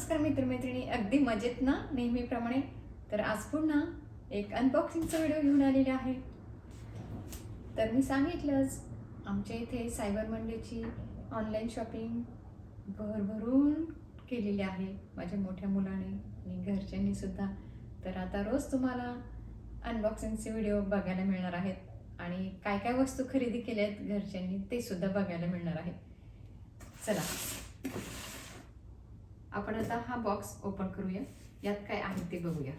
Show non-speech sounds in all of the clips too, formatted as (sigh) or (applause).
नमस्कार मित्रमैत्रिणी अगदी मजेत ना नेहमीप्रमाणे? तर आज पुन्हा एक अनबॉक्सिंगचा व्हिडिओ घेऊन आलेला आहे. तर मी सांगितलंच आमच्या इथे सायबर मंडेची ऑनलाईन शॉपिंग भरभरून केलेली आहे. माझ्या मोठ्या मुलाने आणि घरच्यांनी सुद्धा. तर आता रोज तुम्हाला अनबॉक्सिंगचे व्हिडिओ बघायला मिळणार आहेत. आणि काय काय वस्तू खरेदी केल्या आहेत घरच्यांनी ते सुद्धा बघायला मिळणार आहे चला. आपण आता हा बॉक्स ओपन करूया. यात काय आहे ते बघूया.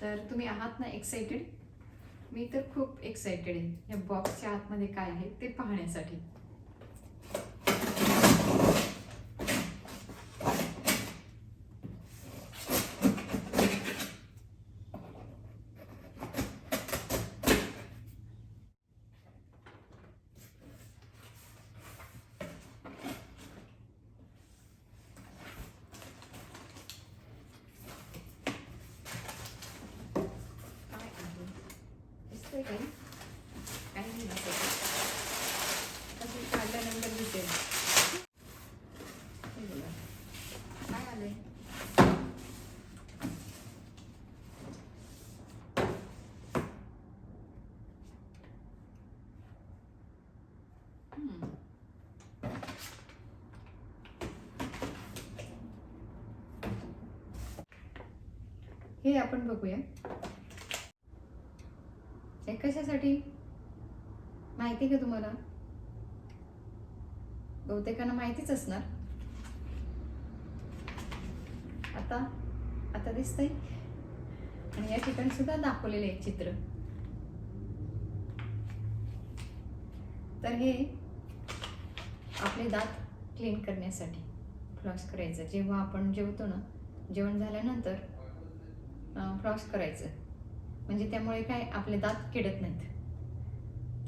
तर तुम्ही आहात ना एक्साइटेड मी तर खूप एक्साइटेड आहे. या बॉक्सच्या आतमध्ये काय आहे ते पाहण्यासाठी काय आहे दिसतंय काही काही नाही काढल्यानंतर दिसेल. काय आलंय? हे आपण बघूया. कशासाठी? माहिती का तुम्हाला? बहुतेकांना माहितीच असणार. आता आता दिसतंय. आणि या ठिकाणी सुद्धा दाखवलेले आहे चित्र. तर हे आपले दात क्लीन करण्यासाठी फ्लॉस करायचं. जेव्हा आपण जेवतो ना जेवण झाल्यानंतर फ्लॉस करायचं. म्हणजे त्यामुळे काय आपले दात किडत नाहीत.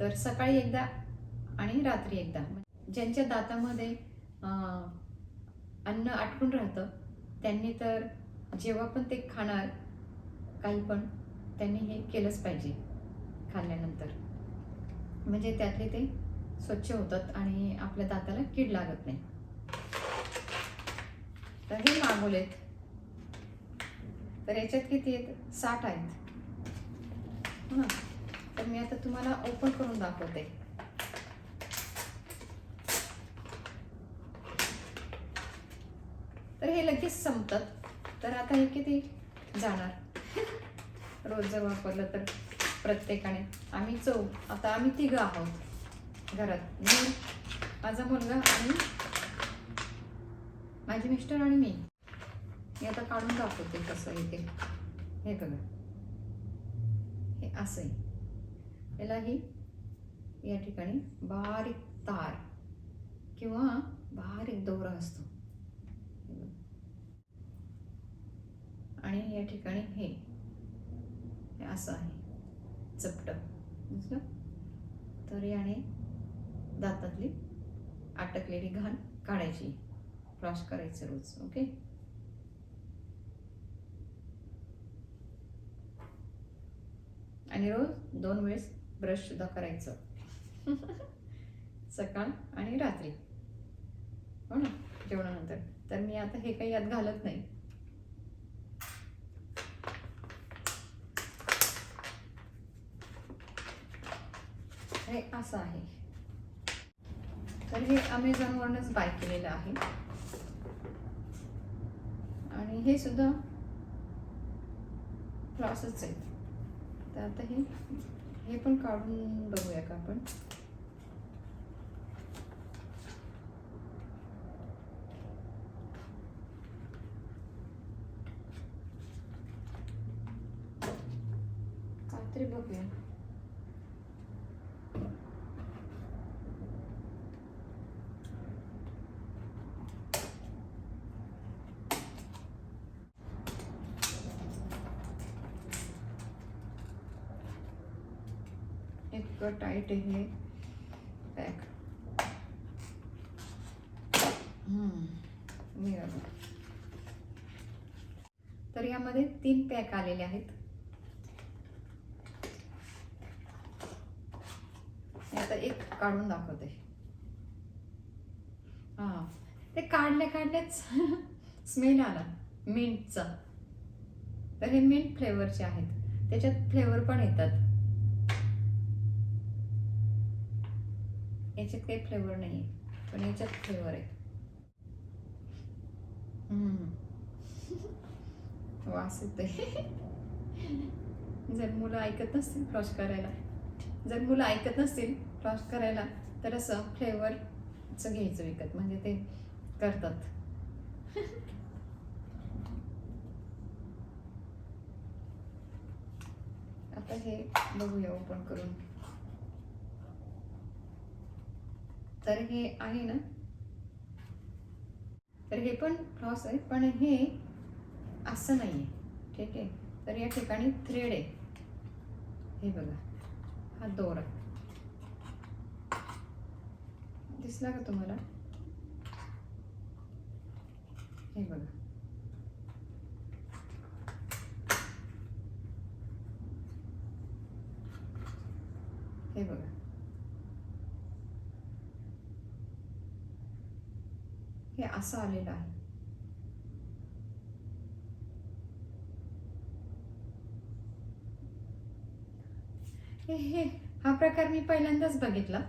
तर सकाळी एकदा आणि रात्री एकदा. ज्यांच्या दातामध्ये अन्न आटकून राहतं त्यांनी तर जेव्हा पण ते खाणार काही पण त्यांनी हे केलंच पाहिजे खाल्ल्यानंतर. म्हणजे त्यातले ते स्वच्छ होतात आणि आपल्या दाताला कीड लागत नाही. तर हे मागवलेत. तर याच्यात किती आहेत? साठ आहेत. हो. तर मी आता तुम्हाला ओपन करून दाखवते. तर हे लगेच संपतात तर आता हे किती जाणार? (laughs) रोज जर वापरलं तर प्रत्येकाने. आम्ही चौ आता आम्ही तिघं आहोत घरात. मी माझा मुलगा आणि माझे मिस्टर आणि मी. मी आता काढून दाखवते कसं येते हे बघा. असं. आहे यालाही या ठिकाणी बारीक तार किंवा बारीक दोरा असतो. आणि या ठिकाणी हे हे असं आहे. चपट. दिसलं? तर याने दातातली अटकलेली घाण काढायची. फ्लॉश करायचं रोज ओके? आणि रोज दोन वेळेस ब्रश सुद्धा करायचं. सकाळ आणि रात्री. हो ना? जेवणानंतर. तर मी आता हे काही यात घालत नाही. हे असं आहे. तर हे अमेझॉनवरूनच बाय केलेलं आहे. आणि हे सुद्धा फ्लॉसच आहेत तर आता हे हे पण काढून बघूया का आपण? काहीतरी बघूया. इतकं टाईट आहे हे पॅक तर यामध्ये तीन पॅक आलेले आहेत. आता एक काढून दाखवते. हा. ते काढल्या काढल्याच (laughs) स्मेल आला. मिंटचा तर हे मिंट फ्लेवरचे आहेत. त्याच्यात फ्लेवर पण येतात. याच्यात काही फ्लेवर नाही आहे पण याच्यात फ्लेवर आहे. हम्म. (laughs) वास येतोय. जर मुलं ऐकत नसतील फ्लॉश करायला जर मुलं ऐकत नसतील फ्लॉश करायला तर असं फ्लेवरचं घ्यायचं विकत. म्हणजे ते करतात. (laughs) आता हे बघूया ओपन करून. तर हे आहे ना? तर हे पण क्रॉस आहे पण हे असं नाही आहे ठीक आहे? तर या ठिकाणी थ्रेड आहे. हे बघा. हा दोरा. दिसला का तुम्हाला? हे बघा. हे बघा. हे असं आलेलं आहे. हे हे हा प्रकार मी पहिल्यांदाच बघितला.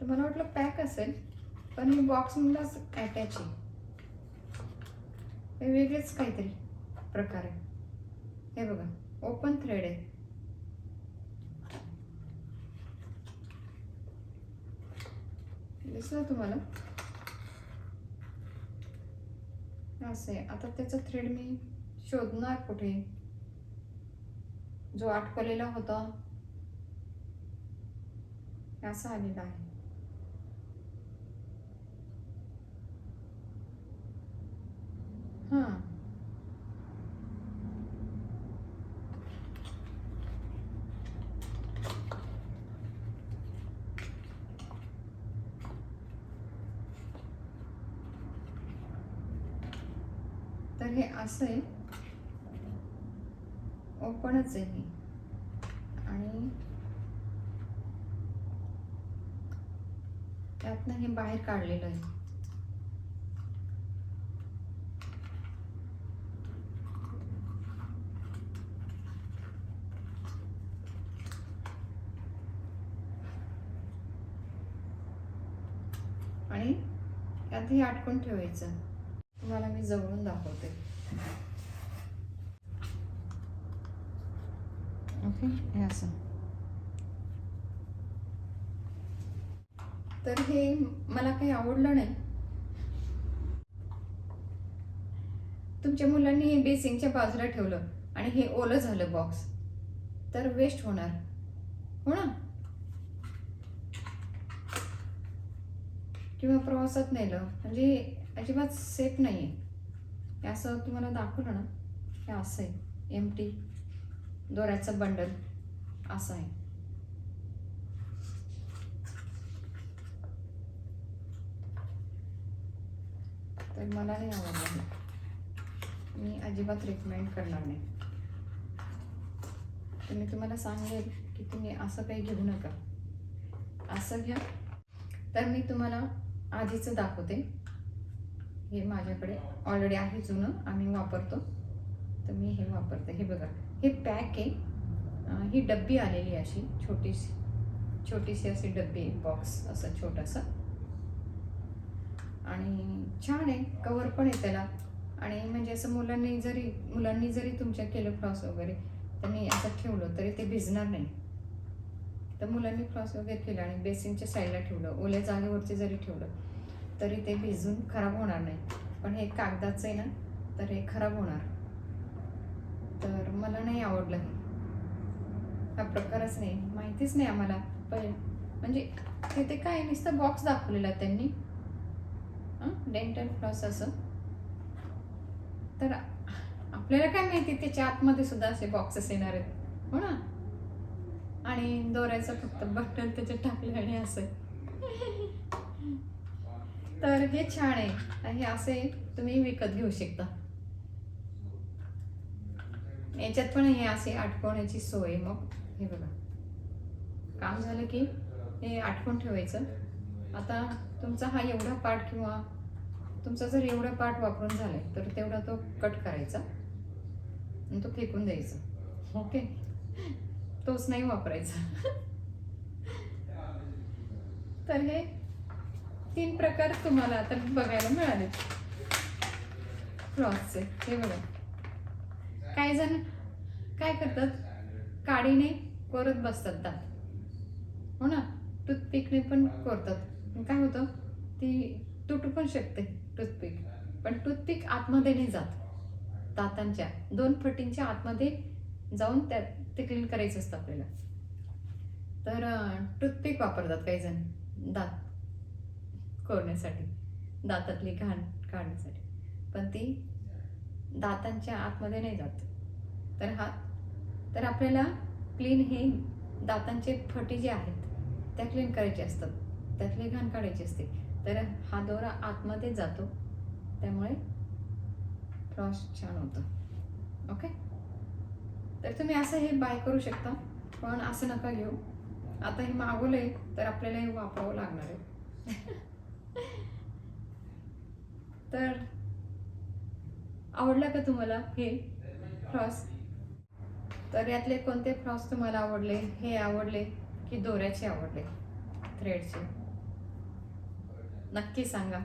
तर मला वाटलं पॅक असेल पण मी बॉक्समधलाच अटॅच आहे. हे वेगळेच काहीतरी. प्रकार. आहे हे बघा ओपन थ्रेड आहे. दिसलं तुम्हाला? असं आहे. आता त्याचा थ्रेड मी शोधणार कुठे? जो आटकलेला होता असा आलेला आहे. हां तर हे असं आहे ओपनच आहे हे. आणि त्यातनं हे बाहेर काढलेलं आहे. आणि त्यातही हे ठेवायचं. तुम्हाला मी जवळून दाखवते. ओके हे असं. तर हे मला काही आवडलं नाही. तुमच्या मुलांनी हे बेसिंगच्या बाजूला ठेवलं आणि हे ओलं झालं बॉक्स. तर वेस्ट होणार. हो ना? किंवा प्रवासात नेलं. म्हणजे अजिबात सेफ नाही आहे हे असं तुम्हाला दाखवलं ना हे असं आहे. एम टी दोऱ्याचं बंडल असं आहे. तर मला नाही आवडलं मी अजिबात रिकमेंड करणार नाही. तर मी तुम्हाला सांगेल की तुम्ही असं काही घेऊ नका. असं घ्या. तर मी तुम्हाला आधीचं दाखवते. हे माझ्याकडे ऑलरेडी आहे जुनं आम्ही वापरतो. तर मी हे वापरते. हे बघा हे पॅक आहे. ही डब्बी आलेली आहे अशी छोटीशी छोटीशी अशी डब्बी आहे बॉक्स असं छोटंसं. आणि छान आहे कवर पण आहे त्याला. आणि म्हणजे असं मुलांनी जरी मुलांनी जरी तुमच्या केलं क्रॉस वगैरे त्यांनी असं ठेवलं तरी ते भिजणार नाही. तर मुलांनी फ्रॉस वगैरे केलं आणि बेसिनच्या साईडला ठेवलं ओल्या जागेवरती जरी ठेवलं तरी ते भिजून खराब होणार नाही. पण हे कागदाचं आहे ना तर हे खराब होणार. तर मला नाही आवडलं हे. हा प्रकारच नाही. माहितीच नाही आम्हाला. पण म्हणजे तिथे काय नुसतं बॉक्स दाखवलेला त्यांनी. डेंटल फ्लॉस असं. तर आपल्याला काय माहिती त्याच्या आतमध्ये सुद्धा असे बॉक्सेस येणार आहेत. हो ना? आणि दोऱ्याचं फक्त बटन त्याच्यात टाकलं आणि असं. (laughs) तर हे छान आहे. हे असे तुम्ही विकत घेऊ शकता. याच्यात पण हे असे आठवण्याची सोय मग. हे बघा. काम झालं की हे आटकून ठेवायचं. आता तुमचा हा एवढा पार्ट किंवा तुमचा जर एवढा पार्ट वापरून झालाय तर तेवढा तो कट करायचा आणि तो फेकून द्यायचा. ओके? तोच नाही वापरायचा. तर हे तीन प्रकार तुम्हाला आता बघायला मिळाले. क्रॉसचे हे बघा. काही जण काय करतात? काडीने कोरत बसतात दात. हो ना? टूथपिकने पण कोरतात. काय होतं? ती तुटू पण शकते टूथपिक. पण टूथपिक आतमध्ये नाही जात. दातांच्या दोन फटींच्या आतमध्ये जाऊन त्या ते क्लीन करायचं असतं आपल्याला. तर टूथपिक वापरतात काही जण. दात. कोरण्यासाठी दातातली घाण काढण्यासाठी. पण ती दातांच्या आतमध्ये नाही जात. तर हा तर आपल्याला क्लीन हे दातांचे फटी जे आहेत त्या क्लीन करायचे असतात. त्यातली घाण काढायची असते. तर हा दोरा आतमध्ये जातो. त्यामुळे फ्रॉस छान होतं. ओके तर तुम्ही असं हे बाय करू शकता पण असं नका घेऊ. आता हे मागवलंय तर आपल्याला हे वापरावं लागणार आहे. तर आवडला का तुम्हाला हे फ्रॉस? तर यातले कोणते फ्रॉस तुम्हाला आवडले? हे आवडले की दोऱ्याचे आवडले? थ्रेडचे नक्की सांगा.